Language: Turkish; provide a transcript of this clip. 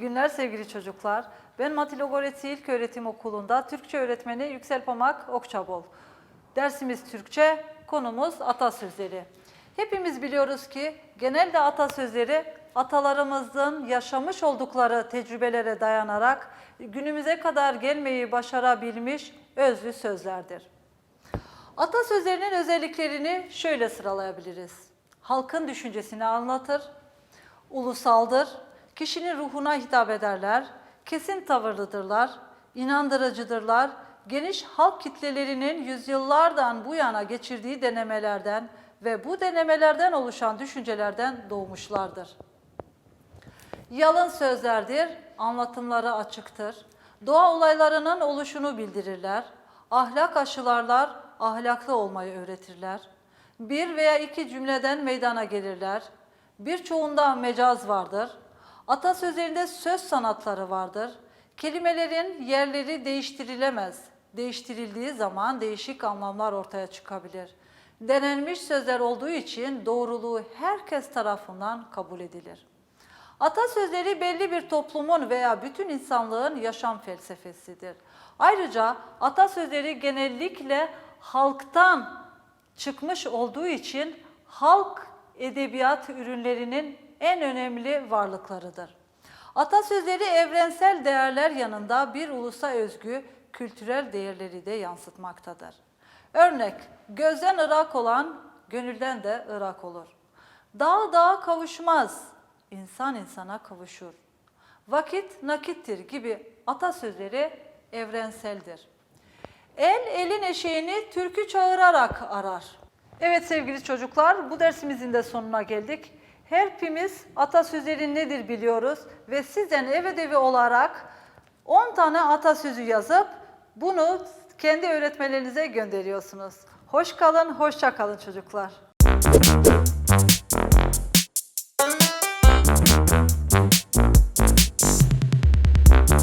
Günler sevgili çocuklar. Ben Matilogoreti İlköğretim Okulu'nda Türkçe öğretmeni Yüksel Pamak Okçabol. Dersimiz Türkçe, konumuz atasözleri. Hepimiz biliyoruz ki genelde atasözleri atalarımızın yaşamış oldukları tecrübelere dayanarak günümüze kadar gelmeyi başarabilmiş özlü sözlerdir. Atasözlerinin özelliklerini şöyle sıralayabiliriz. Halkın düşüncesini anlatır, ulusaldır, kişinin ruhuna hitap ederler, kesin tavırlıdırlar, inandırıcıdırlar, geniş halk kitlelerinin yüzyıllardan bu yana geçirdiği denemelerden ve bu denemelerden oluşan düşüncelerden doğmuşlardır. Yalın sözlerdir, anlatımları açıktır. Doğa olaylarının oluşunu bildirirler. Ahlak aşılarlar, ahlaklı olmayı öğretirler. Bir veya iki cümleden meydana gelirler. Birçoğunda mecaz vardır. Atasözlerinde söz sanatları vardır. Kelimelerin yerleri değiştirilemez. Değiştirildiği zaman değişik anlamlar ortaya çıkabilir. Denenmiş sözler olduğu için doğruluğu herkes tarafından kabul edilir. Atasözleri belli bir toplumun veya bütün insanlığın yaşam felsefesidir. Ayrıca atasözleri genellikle halktan çıkmış olduğu için halk edebiyat ürünlerinin en önemli varlıklarıdır. Atasözleri evrensel değerler yanında bir ulusa özgü kültürel değerleri de yansıtmaktadır. Örnek, gözden ırak olan gönülden de ırak olur. Dağ dağa kavuşmaz, insan insana kavuşur. Vakit nakittir gibi atasözleri evrenseldir. El elin eşeğini türkü çağırarak arar. Evet sevgili çocuklar bu dersimizin de sonuna geldik. Hepimiz atasözleri nedir biliyoruz ve sizden ev ödevi olarak 10 tane atasözü yazıp bunu kendi öğretmenlerinize gönderiyorsunuz. Hoş kalın, hoşça kalın çocuklar.